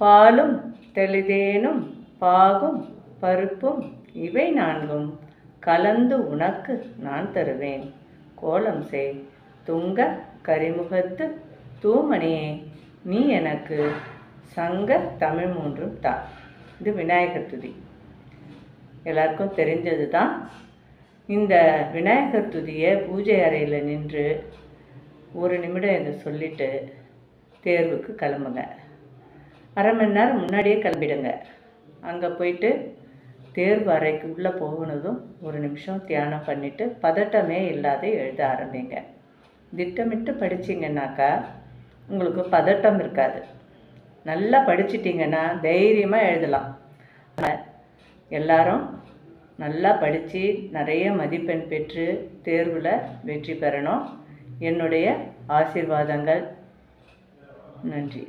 பாலும் தெளிதேனும் பாகும் பருப்பும் இவை நான்கும். கலந்து உனக்கு நான் தருவேன். கோலம் செய். துங்க கரிமுகத்து தூமணியே நீ எனக்கு சங்க தமிழ் மூன்றும் தா. இது விநாயகர் துதி. எல்லாருக்கும் தெரிஞ்சது தான் இந்த விநாயகர் துதியை பூஜை அறையில் நின்று ஒரு நிமிடம் இதை சொல்லிட்டு தேர்வுக்கு கிளம்புங்க. அரை மணி நேரம் முன்னாடியே கிளம்பிடுங்க. அங்கே போயிட்டு தேர்வு அறைக்கு உள்ளே போகணுதும் ஒரு நிமிஷம் தியானம் பண்ணிவிட்டு பதட்டமே இல்லாத எழுத ஆரம்பிங்க. திட்டமிட்டு படிச்சிங்கன்னாக்கா உங்களுக்கு பதட்டம் இருக்காது. நல்லா படிச்சிட்டிங்கன்னா தைரியமாக எழுதலாம். எல்லாரும் நல்லா படித்து நிறைய மதிப்பெண் பெற்று தேர்வில் வெற்றி பெறணும். என்னுடைய ஆசீர்வாதங்கள். நன்றி.